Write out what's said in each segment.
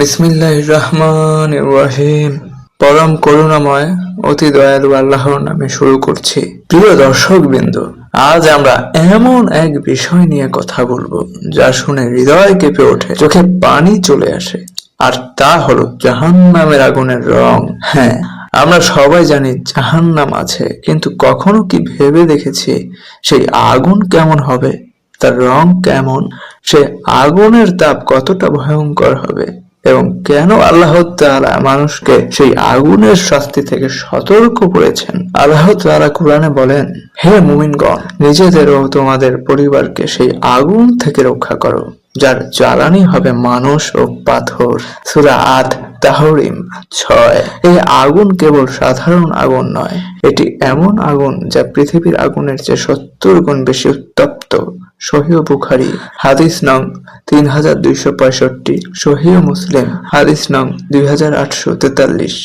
বিসমিল্লাহ রহমান রহিম। পরম করুণাময়, অতি দয়ালু আল্লাহর নামে শুরু করছি। প্রিয় দর্শক বিন্দু আজ আমরা এমন এক বিষয় নিয়ে কথা বলব, যা শুনে হৃদয় কেঁপে ওঠে, চোখে পানি চলে আসে, আর তা হলো জাহান্নামের আগুনের রং। হ্যাঁ আমরা সবাই জানি জাহান্নাম আছে, কিন্তু কখনো কি ভেবে দেখেছি সেই আগুন কেমন হবে, তার রং কেমন সে আগুনের তাপ কতটা ভয়ঙ্কর হবে? এবং কেন আল্লাহ তাআলা মানুষকে সেই আগুনের শাস্তি থেকে সতর্ক করেছেন? আল্লাহ তাআলা কোরআনে বলেন, হে মুমিনগণ নিজেদের ও তোমাদের পরিবারকে সেই আগুন থেকে রক্ষা করো, যার জ্বালানি হবে মানুষ ও পাথর। সূরা আট তাহরিম ছয়। এই আগুন কেবল সাধারণ আগুন নয়, এটি এমন আগুন যা পৃথিবীর আগুনের চেয়ে সত্তর গুণ বেশি উত্তপ্ত। সহিহ বুখারি, হাদিস নং তিন হাজার দুইশো পঁয়ষট্টি, সহিহ মুসলিম, হাদিস নং দুই হাজার আটশো তেতাল্লিশ।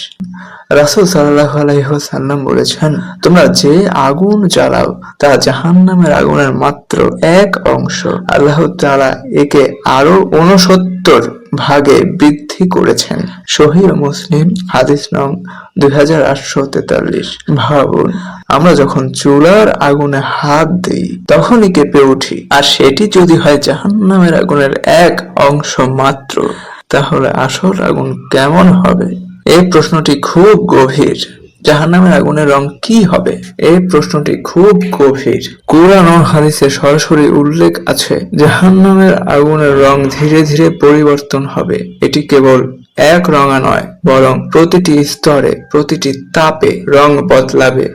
রাসুল সাল্লাহ আলাইসাল্লাম বলেছেন, তোমরা যে আগুন জ্বালাও, তা জাহান নামের আগুনের মাত্র এক অংশ। আল্লাহ তারা একে আরও উনসত্তর ভাগে বৃদ্ধি করেছেন। শহীদ মুসলিম হাদিস নং দুই হাজার আটশো তেতাল্লিশ। ভাবুন, আমরা যখন চুলার আগুনে হাত দিই, তখনই কেঁপে উঠি। আর সেটি যদি হয় জাহান্নামের আগুনের এক অংশ মাত্র, তাহলে আসল আগুন কেমন হবে? এই প্রশ্নটি খুব গভীর। জাহান্নামের আগুনের রং কি হবে? এই প্রশ্নটি খুব গভীর। কোরআন ও হাদিসে সরাসরি উল্লেখ আছে, জাহান্নামের আগুনের রং ধীরে ধীরে পরিবর্তন হবে। এটি কেবল এক রঙা নয়, বরং প্রতিটি স্তরে, প্রতিটি তাপে রং বদলাবে।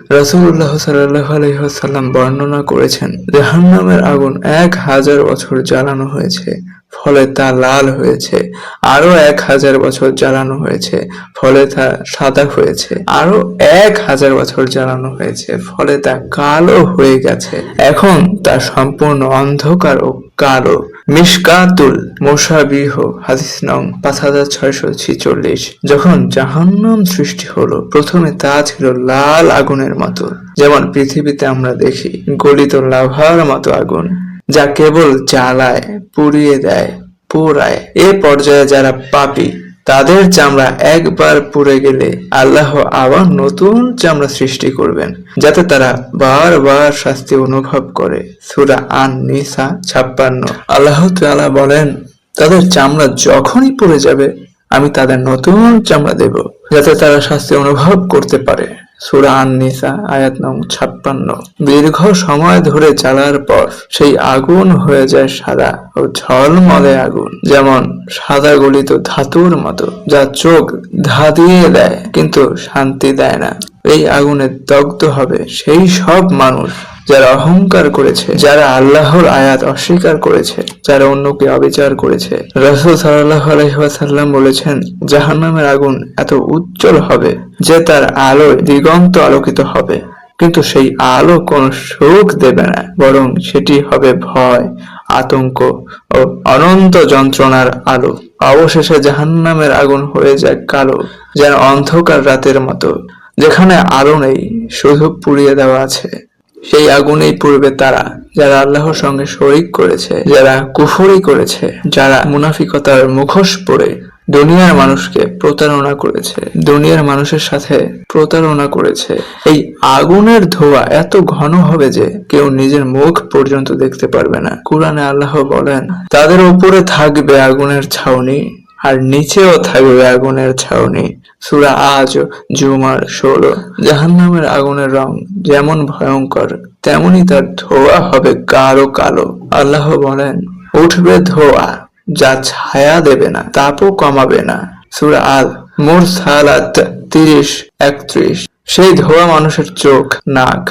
আলাইহি ওয়াসাল্লাম বর্ণনা করেছেন, জাহান্নামের আগুন এক হাজার বছর জ্বালানো হয়েছে, ফলে তা লাল হয়েছে আরও এক হাজার বছর জ্বালানো হয়েছে, ফলে তা সাদা হয়েছে আরও এক হাজার বছর জ্বালানো হয়েছে, ফলে তা কালো হয়ে গেছে। এখন তা সম্পূর্ণ অন্ধকার ও কালো। মিশকাতুল মোশাবিহ, হাদিস নং পাঁচ হাজার ছয়শো ছিচল্লিশ। যখন জাহান্নাম সৃষ্টি হলো, প্রথমে তা ছিল লাল আগুনের মতো। যেমন পৃথিবীতে আমরা দেখি, গলিত লাভার মতো আগুন, যা কেবল জ্বালায়, পুড়িয়ে দেয়, পোড়ায়। এ পর্যায়ে যারা পাপী তাদের চামড়া একবার পুড়ে গেলে আল্লাহ আবার নতুন চামড়া সৃষ্টি করবেন, যাতে তারা বারবার শাস্তি অনুভব করে। সুরা আন নিসা ছাপ্পান্ন। আল্লাহ তাআলা বলেন, তাদের চামড়া যখনই পুড়ে যাবে, আমি তাদের নতুন চামড়া দেব, যাতে তারা শাস্তি অনুভব করতে পারে। সুরা আন নিসা, আয়াত নং ছাপ্পান্ন। দীর্ঘ সময় ধরে জ্বালার পর সেই আগুন হয়ে যায় সাদা ও ঝলমলে আগুন, যেমন সাদা গলিত ধাতুর মতো, যা চোখ ধাঁধিয়ে দেয়, কিন্তু শান্তি দেয় না। এই আগুনে দগ্ধ হবে সেই সব মানুষ। যারা অহংকার করেছে, যারা আল্লাহর আয়াত অস্বীকার করেছে, যারা অন্যকে অবিচার করেছে। রসুল সাল্লাহ আলহিহাসাল্লাম বলেছেন, জাহান্নামের আগুন এত উজ্জ্বল হবে যে তার আলোয় দিগন্ত আলোকিত হবে। কিন্তু সেই আলো কোনো সুখ দেবে না, বরং সেটি হবে ভয়, আতঙ্ক ও অনন্ত যন্ত্রণার আলো। অবশেষে জাহান্নামের আগুন হয়ে যায় কালো, যেন অন্ধকার রাতের মতো, যেখানে আলো নেই, শুধু পুড়িয়ে দেওয়া আছে। সেই আগুনেই পড়বে তারা, যারা আল্লাহর সঙ্গে শরিক করেছে, যারা কুফরি করেছে, যারা মুনাফিকতার মুখোশ পরে দুনিয়ার মানুষকে প্রতারণা করেছে, দুনিয়ার মানুষের সাথে প্রতারণা করেছে। এই আগুনের ধোঁয়া এত ঘন হবে যে কেউ নিজের মুখ পর্যন্ত দেখতে পারবে না। কোরআনে আল্লাহ বলেন, তাদের উপরে থাকবে আগুনের ছাউনি। আর নিচেও থাকবে আগুনের ছাউনি। সুরা আজ জুমার ষোলো। জাহান্নামের আগুনের রং যেমন ভয়ঙ্কর, তেমনি তার ধোয়া হবে গাঢ় কালো। আল্লাহ বলেন, উঠবে ধোয়া যা ছায়া দেবে না, তাপও কমাবে না। সুরা আল মুরসালাত তিরিশ, একত্রিশ। সেই ধোয়া মানুষের চোখ, নাক,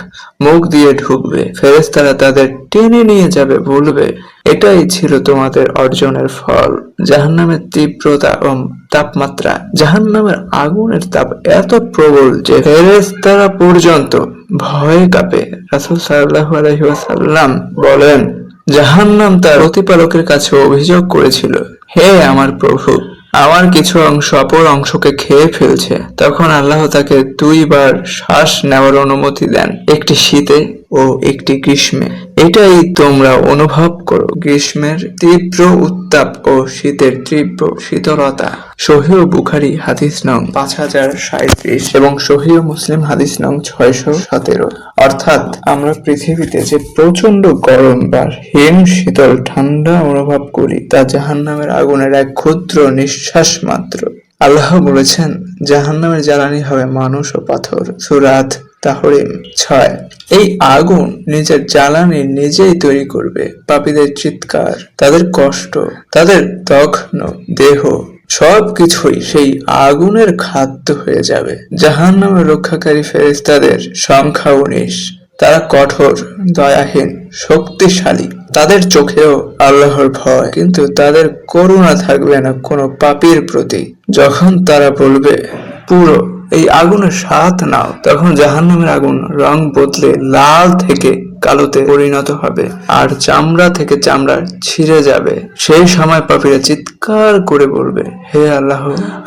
মুখ দিয়ে ঢুকবে। ফেরেস্তারা তাদের টেনে নিয়ে যাবে বলবে এটাই ছিল তোমাদের অর্জনের ফল। জাহান্নামের তীব্রতা ও তাপমাত্রা, জাহান্নামের আগুনের তাপ এত প্রবল যে ফেরেস্তারা পর্যন্ত ভয়ে কাঁপে। রাসূল সাল্লাল্লাহু আলাইহি ওয়াসাল্লাম বলেন, জাহান্নাম তার প্রতিপালকের কাছে অভিযোগ করেছিল, হে আমার প্রভু আমার কিছু অংশ অপর অংশকে খেয়ে ফেলছে। তখন আল্লাহ তাকে দুইবার শ্বাস নেওয়ার অনুমতি দেন, একটি শীতে ও একটি গ্রীষ্মে। এটাই তোমরা অনুভব করো গ্রীষ্মের তীব্র উত্তাপ ও শীতের তীব্র শীতলতা। সহিহ বুখারি হাদিস নং পাঁচ হাজার সাঁত্রিশ এবং সহিহ মুসলিম হাদিস নং ছয়শো সতেরো। অর্থাৎ আমরা পৃথিবীতে যে প্রচণ্ড গরম বা হিম শীতল ঠান্ডা অনুভব করি, তা জাহান্নামের আগুনের এক ক্ষুদ্র নিঃশ্বাস মাত্র। আল্লাহ বলেছেন, জাহান্নামের জ্বালানি হবে মানুষ ও পাথর। সুরাত তাহরিম ছয়। এই আগুন নিজের জ্বালানি নিজেই তৈরি করবে, পাপীদের চিৎকার, তাদের কষ্ট, তাদের দগ্ন, দেহ, সবকিছুই সেই আগুনের খাদ্য হয়ে যাবে। জাহান নামের রক্ষাকারী ফেরেস্তাদের সংখ্যা উনিশ। তারা কঠোর, দয়াহীন, শক্তিশালী। তাদের চোখেও আল্লাহর ভয়, কিন্তু তাদের করুণা থাকবে না কোনো পাপীর প্রতি। যখন তারা বলবে, পুরো এই আগুনের স্বাদ নাও, তখন জাহান্নামের আগুন রং বদলে লাল থেকে কালোতে পরিণত হবে, আর চামড়া থেকে চামড়া ছিঁড়ে যাবে। সেই সময় পাপীরা চিৎকার করে বলবে, হে আল্লাহ,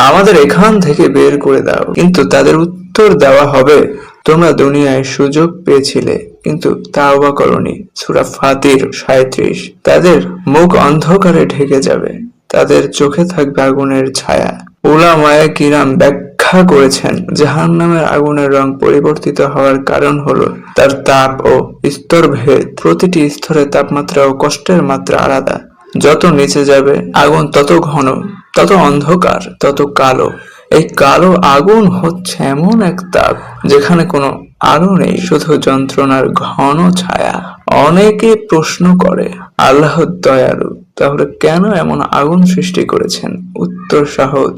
আমাদের এখান থেকে বের করে দাও। কিন্তু তাদের উত্তর দেওয়া হবে তোমরা দুনিয়ায় সুযোগ পেয়েছিলে, কিন্তু তাওবা করনি। সূরা ফাতির সাঁত্রিশ তাদের মুখ অন্ধকারে ঢেকে যাবে। তাদের চোখে থাকবে আগুনের ছায়া। উলামায়ে কিরাম ব্যাখ্যা করেছেন জাহান নামের আগুনের রং পরিবর্তিত হওয়ার কারণ হলো তার তাপ ও স্তরভেদ। প্রতিটি স্তরের তাপমাত্রা ও কষ্টের মাত্রা আলাদা। যত নিচে যাবে, আগুন তত ঘন, তত অন্ধকার, তত কালো। এই কালো আগুন হচ্ছে এমন এক তাপ যেখানে কোনো আলো নেই, শুধু যন্ত্রণার ঘন ছায়া। অনেকে প্রশ্ন করে আল্লাহ দয়ালু, তাহলে কেন এমন আগুন সৃষ্টি করেছেন? উত্তর সহজ,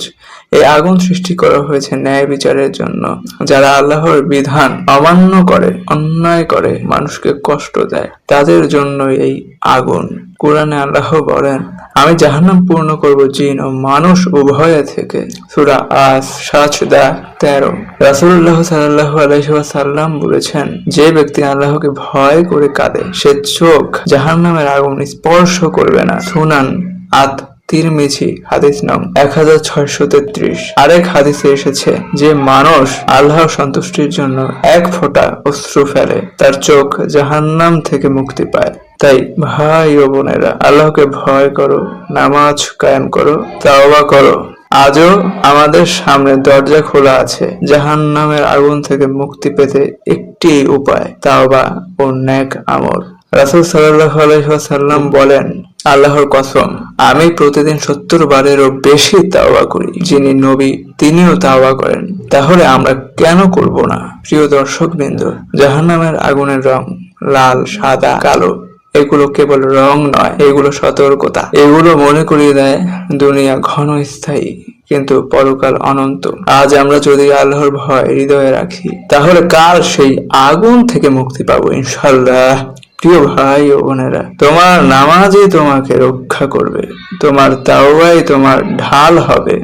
এই আগুন সৃষ্টি করা হয়েছে ন্যায় বিচারের জন্য। যারা আল্লাহর বিধান অমান্য করে, অন্যায় করে, মানুষকে কষ্ট দেয়, তাদের জন্য এই আগুন। কোরআনে আল্লাহ বলেন, আমি জাহান্নাম পূর্ণ করব জিন ও মানুষ উভয় থেকে। সুরা আস সাজদা তেরো। রাসুল্লাহ সাল্লাহ আলহিহাসাল্লাম বলেছেন, যে ব্যক্তি আল্লাহকে ভয় করে কাঁদে সে চোখ জাহান্নামের আগুন স্পর্শ করবে না। সুনান আত তিরমিজি, হাদিস নং এক হাজার ছয়শো তেত্রিশ। আরেক হাদিসে এসেছে যে মানুষ আল্লাহর সন্তুষ্টির জন্য এক ফোঁটা অশ্রু ফেলে, তার চোখ জাহান্নাম থেকে মুক্তি পায়। তাই ভাই ও বোনেরা, আল্লাহকে ভয় করো, নামাজ কায়েম করো, তাওবা করো। আজও আমাদের সামনে দরজা খোলা আছে জাহান নামের আগুন থেকে মুক্তি পেতে একটি উপায়, তাওবা ও ন্যাক আমল। রাসুল সাল্লাহ আলহাম বলেন, আল্লাহর কসম, আমি প্রতিদিন সত্তর বারেরও বেশি তাওয়া করি, যিনি নবী তিনিও তাওয়া করেন। তাহলে আমরা কেন করব না? প্রিয় দর্শক বিন্দু জাহান্নামের আগুনের রং লাল, সাদা, কালো এগুলো কেবল রং নয়, এগুলো সতর্কতা। এগুলো মনে করিয়ে দেয়, দুনিয়া ঘন স্থায়ী, কিন্তু পরকাল অনন্ত। আজ আমরা যদি আল্লাহর ভয় হৃদয়ে রাখি, তাহলে কাল সেই আগুন থেকে মুক্তি পাবো ইনশাল্লাহ প্রিয় ভাই ও বোনেরা, তোমার নামাজই তোমাকে রক্ষা করবে, তোমার তাওবাই তোমার ঢাল হবে,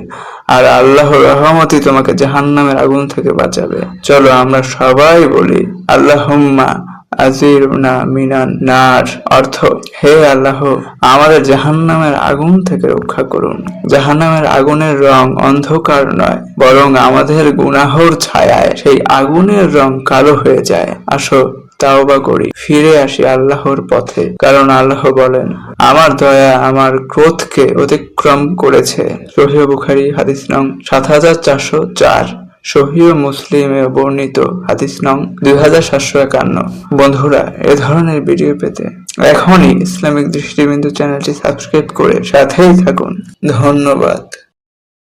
আর আল্লাহর রহমতই তোমাকে জাহান্নামের আগুন থেকে বাঁচাবে। চলো আমরা সবাই বলি, আল্লাহুম্মা আজির না মিনান, নার অর্থ, হে আল্লাহ, আমাদের জাহান্নামের আগুন থেকে রক্ষা করুন। জাহান্নামের আগুনের রং অন্ধকার নয়, বরং আমাদের গুনাহর ছায়ায় সেই আগুনের রং কালো হয়ে যায়। আসো, তাওবা করি, ফিরে আসি আল্লাহর পথে, কারণ আল্লাহ বলেন, আমার দয়া আমার ক্রোধকে অতিক্রম করেছে। সহিহ বুখারি, হাদিস নং সাত হাজার চারশো চার। সহিহ মুসলিমে বর্ণিত হাদিস নং দুই হাজার সাতশো একান্ন। বন্ধুরা, এ ধরনের ভিডিও পেতে এখনই ইসলামিক দৃষ্টিবিন্দু চ্যানেলটি সাবস্ক্রাইব করে সাথেই থাকুন। ধন্যবাদ।